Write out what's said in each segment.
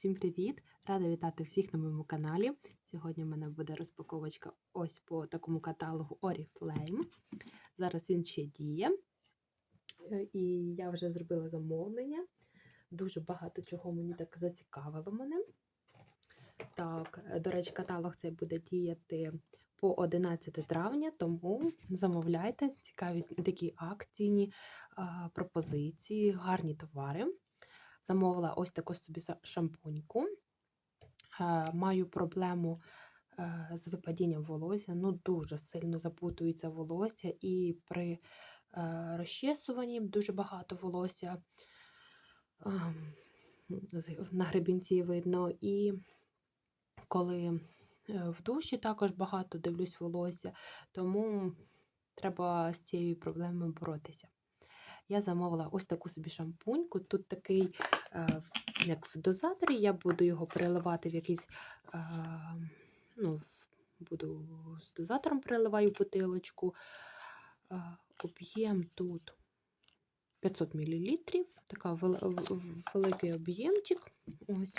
Всім привіт! Рада вітати всіх на моєму каналі. Сьогодні в мене буде розпаковочка ось по такому каталогу Oriflame. Зараз він ще діє. Е, І я вже зробила замовлення. Дуже багато чого мені так зацікавило мене. Так, е, до речі, каталог цей буде діяти по 11 травня, тому замовляйте цікаві такі акційні пропозиції, гарні товари. Замовила ось таку собі шампуньку. Е, Маю проблему е, з випадінням волосся. Ну, дуже сильно запутується волосся, і при е, розчесуванні дуже багато волосся ем, на гребінці видно. І коли в душі також багато дивлюсь волосся, тому треба з цією проблемою боротися. Я замовила ось таку собі шампуньку. Тут такий, е, як в дозаторі, я буду його переливати в якийсь, е, ну, буду з дозатором переливаю бутилочку. Е, Об'єм тут 500 мл, така великий об'ємчик. Ось.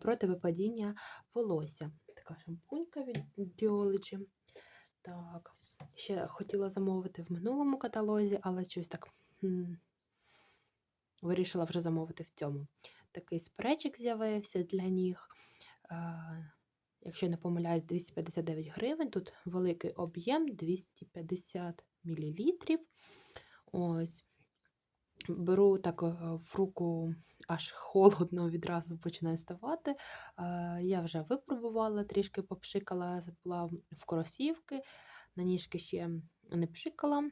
Проти випадіння волосся. Така шампунька від Biology. Так. Ще хотіла замовити в минулому каталозі, але щось так вирішила вже замовити в цьому. Такий спречик з'явився для ніг. Е, якщо не помиляюсь, 259 гривень. Тут великий об'єм 250 мл. Беру так е, в руку аж холодно відразу починає ставати. Е, Я вже випробувала, трішки попшикала, була в кросівки, на ніжки ще не пшикала.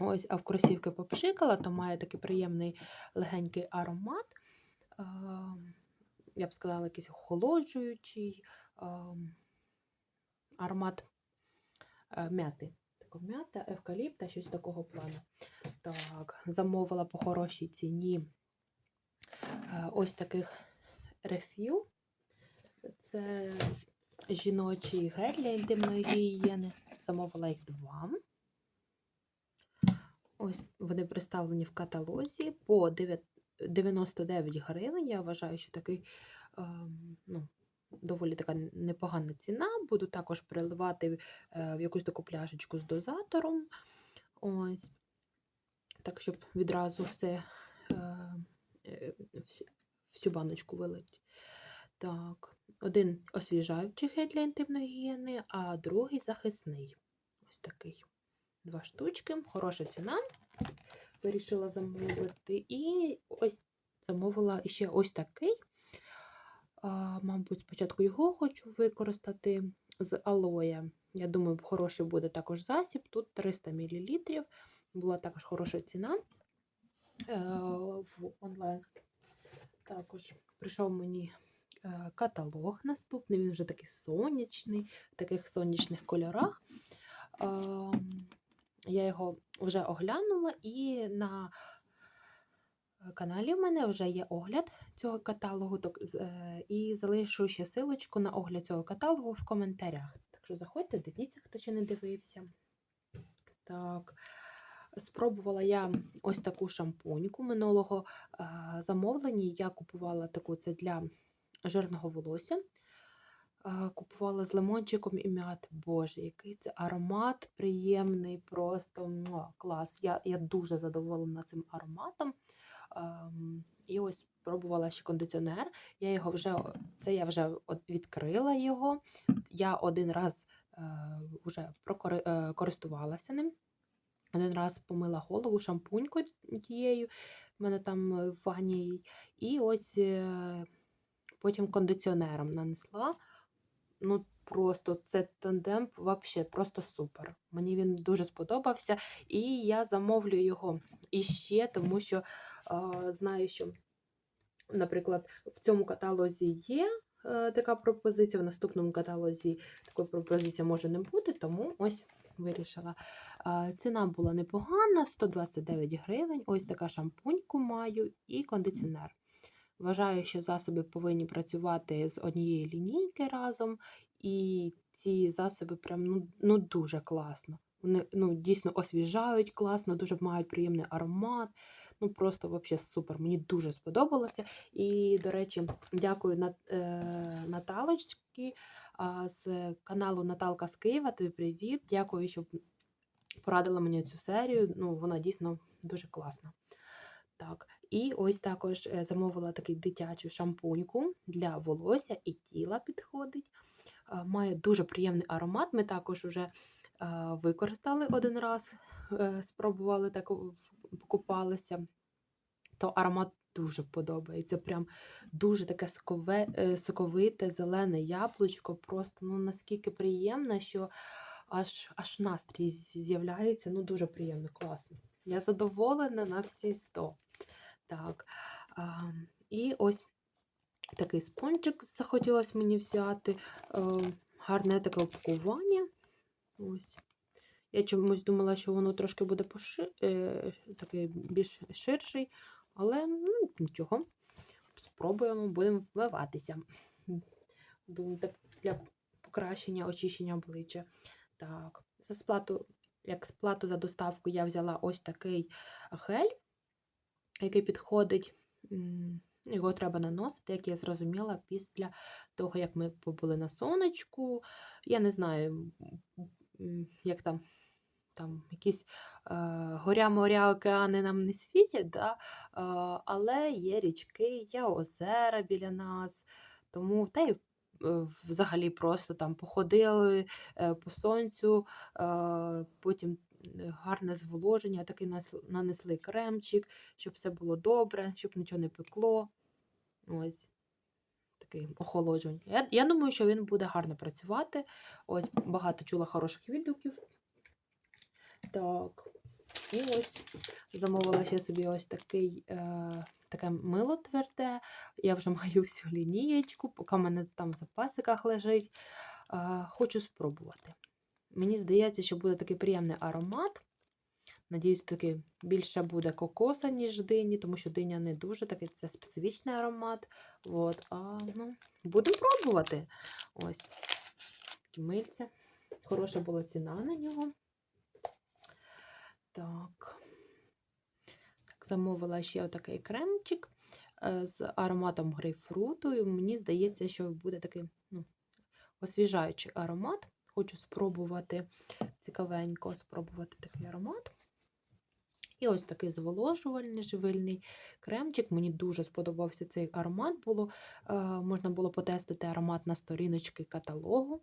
Ось, а в кросівки попшикала, то має такий приємний легенький аромат. Я б сказала, якийсь охолоджуючий аромат е, мяти. М'ята, евкаліпта, щось такого плану. Так, замовила по хорошій ціні е, ось таких рефіл. Це жіночий гель для інтимної гігієни. Замовила їх два. Ось вони представлені в каталозі по 99 гривень. Я вважаю, що такий ем, ну, доволі така непогана ціна. Буду також переливати е, в якусь таку пляшечку з дозатором. Ось. Так, щоб відразу все е, е, всю- баночку вилить. Так, один освіжаючий гель для інтимної гігієни, а другий захисний. Ось такий. Два штучки, хороша ціна. Вирішила замовити. І ось замовила ще ось такий. А, мабуть, спочатку його хочу використати з алоє. Я думаю, хороший буде також засіб. Тут 300 мл. Була також хороша ціна е, в онлайн. Також прийшов мені е, каталог наступний, він вже такий сонячний, в таких сонячних кольорах. Ем, Я його вже оглянула, і на каналі в мене вже є огляд цього каталогу. е, І залишу ще силочку на огляд цього каталогу в коментарях. Так що заходьте, дивіться, хто ще не дивився. Так, спробувала я ось таку шампуньку минулого е, замовлення. Я купувала таку це для жирного волосся. Купувала з лимончиком і м'ят. Боже, який це аромат приємний, просто муа, клас. Я, я дуже задоволена цим ароматом. Ем, І ось пробувала ще кондиціонер. Я його вже, це я вже відкрила його. Я один раз е, вже е, користувалася ним. Один раз помила голову шампунькою тією, в мене там е, в ванні. І ось е, потім кондиціонером нанесла. Ну, просто це тандем вообще просто супер. Мені він дуже сподобався. І я замовлю його іще, тому що е, знаю, що, наприклад, в цьому каталозі є е, така пропозиція, в наступному каталозі такої пропозиції може не бути, тому ось вирішила. Е, ціна була непогана, 129 гривень. Ось така шампуньку маю і кондиціонер. Вважаю, що засоби повинні працювати з однієї лінійки разом, і ці засоби прям ну, ну дуже класно. Вони ну, дійсно освіжають класно, дуже мають приємний аромат. Ну, просто вообще супер. Мені дуже сподобалося. І, до речі, дякую Нат, е, Наталочці з каналу Наталка з Києва. Тобі привіт. Дякую, що порадила мені цю серію. Ну, вона дійсно дуже класна. Так, і ось також е, замовила такий дитячу шампуньку для волосся і тіла підходить. Має дуже приємний аромат. Ми також вже використали один раз, е, спробували так, покупалися. То аромат дуже подобається. Прям дуже таке сокове, е, соковите, зелене яблучко. Просто ну, наскільки приємно, що аж, аж настрій з'являється. Ну, дуже приємно, класно. Я задоволена на всі 100. Так. А, і ось такий спонжик захотілося мені взяти. Е, гарне таке упакування. Ось. Я чомусь думала, що воно трошки буде поши... е, такий більш ширший, але ну, нічого. Спробуємо, будемо вмиватися. Думаю, так для покращення очищення обличчя. Так, за сплату, як сплату за доставку я взяла ось такий гель, який підходить. Його треба наносити, як я зрозуміла, після того, як ми побули на сонечку. Я не знаю, як там, там якісь е, горя, моря, океани нам не світять, да? е, але є річки, є озера біля нас. Тому та й е, взагалі просто там походили е, по сонцю, е, потім гарне зволоження, такий нанесли кремчик, щоб все було добре, щоб нічого не пекло. Ось такий. Я, я думаю, що він буде гарно працювати. Ось багато чула хороших відгуків. Так. І ось замовила ще собі ось такий, е, таке мило тверде. Я вже маю всю лінієчку, поки в мене там в запасиках лежить. Е, хочу спробувати. Мені здається, що буде такий приємний аромат. Надіюсь, таки більше буде кокоса, ніж дині, тому що диня не дуже такий це специфічний аромат. От, а, ну, будемо пробувати. Ось такі мильця. Хороша була ціна на нього. Так. так замовила ще отакий кремчик е, з ароматом грейпфруту. Мені здається, що буде такий ну, освіжаючий аромат. Хочу спробувати цікавенько спробувати такий аромат. І ось такий зволожувальний живильний кремчик. Мені дуже сподобався цей аромат. Було, е, можна було потестити аромат на сторіночки каталогу.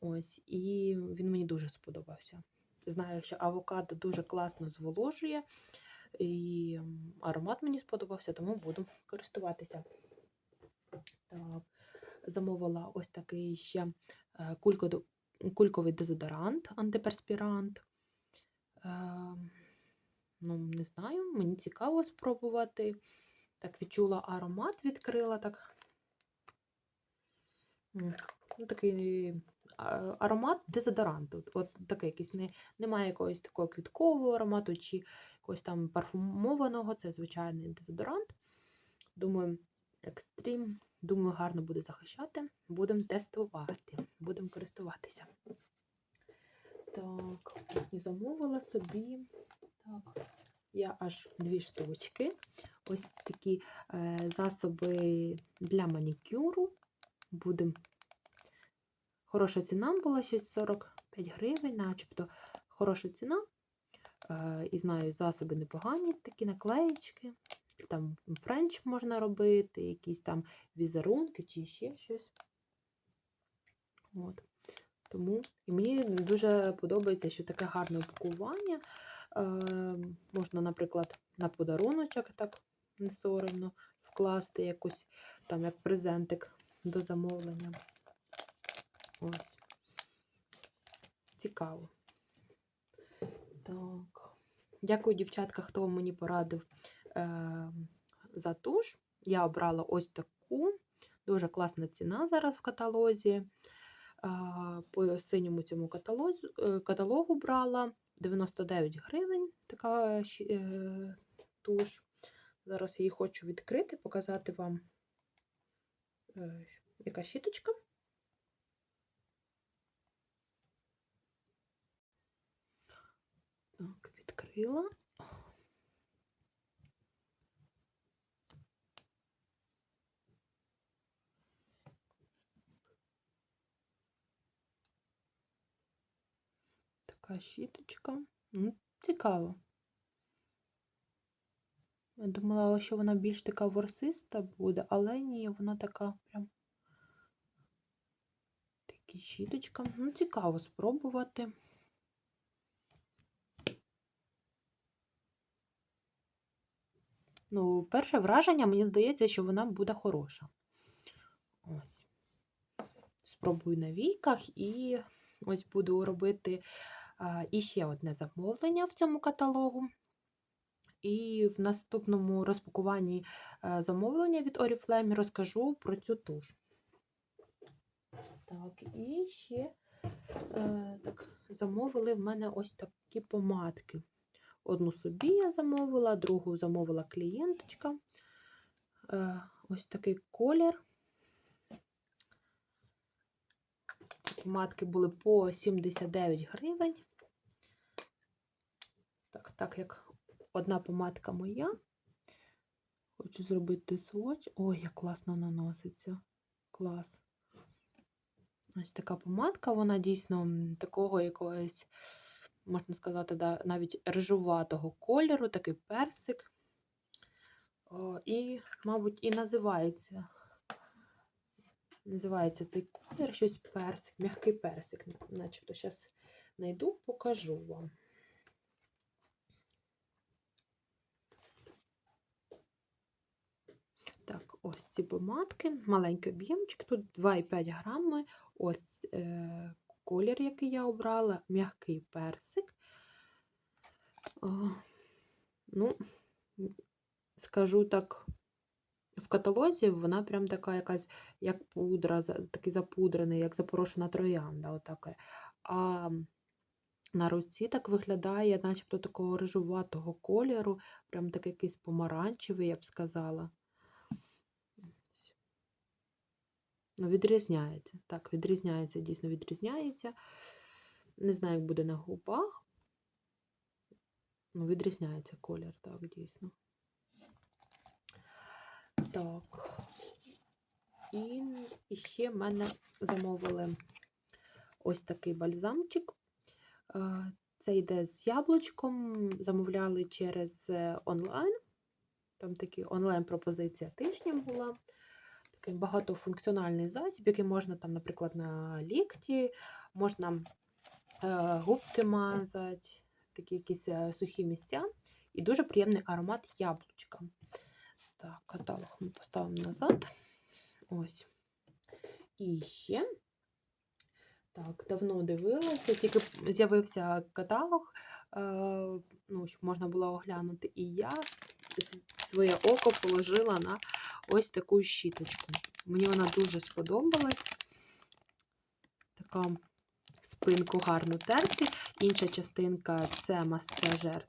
Ось, і він мені дуже сподобався. Знаю, що авокадо дуже класно зволожує, і аромат мені сподобався, тому буду користуватися. Так, замовила ось такий ще е, кулько- кульковий дезодорант, антиперспірант. Е, Ну, не знаю, мені цікаво спробувати. Так, відчула аромат, відкрила так. Ну, такий аромат дезодоранту. От такий якийсь не, немає якогось такого квіткового аромату чи якогось там парфумованого. Це звичайний дезодорант. Думаю, екстрім. Думаю, гарно буде захищати. Будемо тестувати, будемо користуватися. Так, і замовила собі. Так, я аж дві штучки. Ось такі е, засоби для манікюру. Будемо. Хороша ціна була щось 45 гривень, начебто хороша ціна. Е, і знаю, засоби непогані, такі наклеєчки. Там френч можна робити, якісь там візерунки чи ще щось. От. Тому і мені дуже подобається, що таке гарне упакування. Е, можна, наприклад, на подаруночок так не соромно вкласти якусь там як презентик до замовлення. Ось. Цікаво. Так. Дякую, дівчатка, хто мені порадив за туш. Я обрала ось таку. Дуже класна ціна зараз в каталозі. А, По синьому цьому каталозі, е, каталогу брала 99 гривень така е, туш. Зараз її хочу відкрити, показати вам, е, яка щіточка. Так, відкрила. Така щіточка. Ну, цікаво. Я думала, що вона більш така ворсиста буде, але ні, вона така прям. Такі щіточка. Ну, цікаво спробувати. Ну, перше враження, мені здається, що вона буде хороша. Ось. Спробую на війках і ось буду робити іще одне замовлення в цьому каталогу. І в наступному розпакуванні е, замовлення від Oriflame розкажу про цю туш. Так, і ще е, так, замовили в мене ось такі помадки. Одну собі я замовила, другу замовила клієнточка. Е, ось такий колір. Помадки були по 79 гривень. Так, так як одна помадка моя. Хочу зробити сводч. Ой, як класно наноситься. Клас. Ось така помадка, вона дійсно такого якогось, можна сказати, да, навіть рижуватого кольору, такий персик. О, і, мабуть, і називається. Називається цей колір щось персик, м'який персик. Начебто зараз знайду, покажу вам. Так, ось ці помадки, маленький об'ємчик, тут 2,5 грами. Ось е, колір, який я обрала, м'який персик. О, ну, скажу так, в каталозі вона прям така якась, як пудра, такий запудрений, як запорошена троянда. Отаке. А на руці так виглядає, начебто такого рижуватого кольору, прям такий якийсь помаранчевий, я б сказала. Ну, відрізняється. Так, відрізняється, дійсно відрізняється. Не знаю, як буде на губах. Ну, відрізняється колір, так, дійсно. Так. І, ще в мене замовили ось такий бальзамчик. Е, Це йде з яблучком. Замовляли через е, онлайн. Там такі онлайн-пропозиція тижня була. Такий багатофункціональний засіб, який можна там, наприклад, на лікті, можна е, губки мазати, такі якісь сухі місця. І дуже приємний аромат яблучка. Так, каталог ми поставимо назад. Ось. І ще. Так, давно дивилася, тільки з'явився каталог, е, ну, щоб можна було оглянути. І я своє око положила на ось таку щіточку. Мені вона дуже сподобалась. Така спинку гарно терти. Інша частинка це масажер.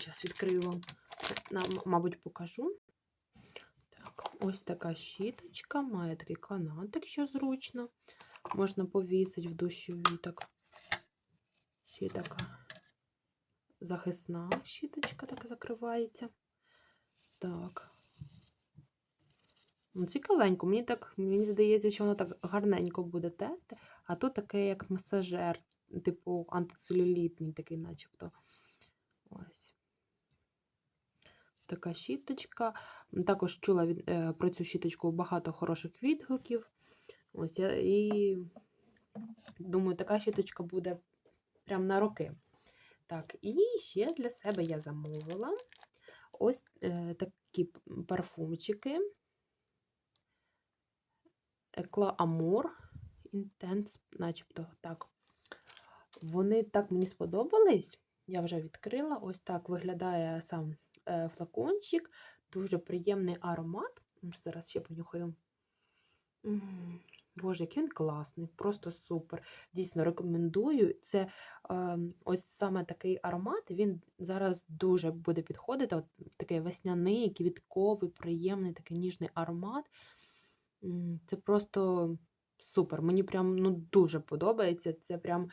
Зараз відкрию вам, мабуть, покажу. Ось така щіточка, має такий канатик, що зручно. Можна повісити в душовій так. Ще така захисна щіточка так закривається. Так. Ну, цікавенько. Мені так, мені здається, що воно так гарненько буде терти, а тут таке, як масажер, типу антицелюлітний такий, начебто. Ось. Така щіточка. Також чула від, е, про цю щіточку багато хороших відгуків. Ось я і думаю, така щіточка буде прям на роки. Так, і ще для себе я замовила ось е, такі парфумчики. Екла Амур Intense, начебто так. Вони так мені сподобались. Я вже відкрила. Ось так виглядає сам флакончик. Дуже приємний аромат. Зараз ще понюхаю. Боже, який він класний, просто супер. Дійсно рекомендую. Це е, ось саме такий аромат. Він зараз дуже буде підходити. От такий весняний, квітковий, приємний, такий ніжний аромат. Це просто супер. Мені прям ну, дуже подобається. Це прям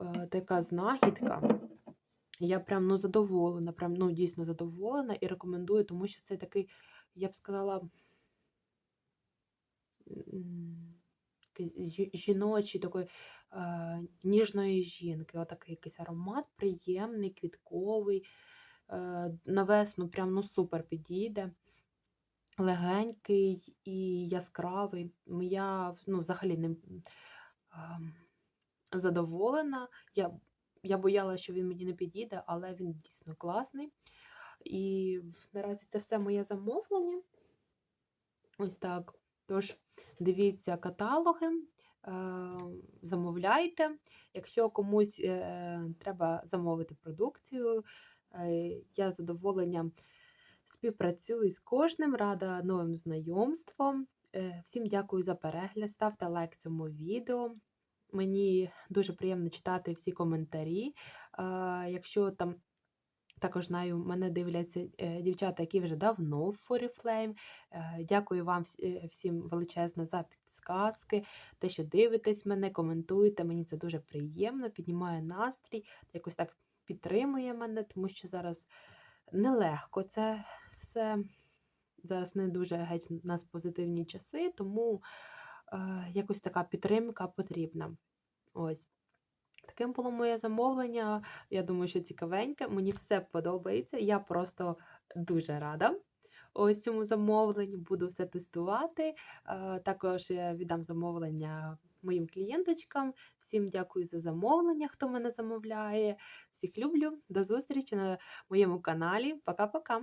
е, така знахідка. Я прям ну, задоволена, прям ну, дійсно задоволена і рекомендую, тому що це такий, я б сказала, м, такої е, ніжної жінки. Отакий якийсь аромат приємний, квітковий. Е, на весну прям ну супер підійде. Легенький і яскравий. Я ну, взагалі ним ем, задоволена. Я, я боялася, що він мені не підійде, але він дійсно класний. І наразі це все моє замовлення. Ось так. Тож, дивіться каталоги, е, замовляйте. Якщо комусь е, треба замовити продукцію, е, я з задоволенням співпрацюю з кожним, рада новим знайомствам. Всім дякую за перегляд. Ставте лайк цьому відео. Мені дуже приємно читати всі коментарі. Якщо там також знаю, мене дивляться е, дівчата, які вже давно в Oriflame. Е, Дякую вам е, всім величезне за підсказки, те, що дивитесь мене, коментуєте. Мені це дуже приємно, піднімає настрій, якось так підтримує мене, тому що зараз нелегко це все. Зараз не дуже геть у нас позитивні часи, тому якось така підтримка потрібна. Ось. Таким було моє замовлення. Я думаю, що цікавеньке. Мені все подобається. Я просто дуже рада. Ось цьому замовленню буду все тестувати. Е, Також я віддам замовлення моїм клієнточкам. Всім дякую за замовлення, хто мене замовляє. Всіх люблю. До зустрічі на моєму каналі. Пока-пока.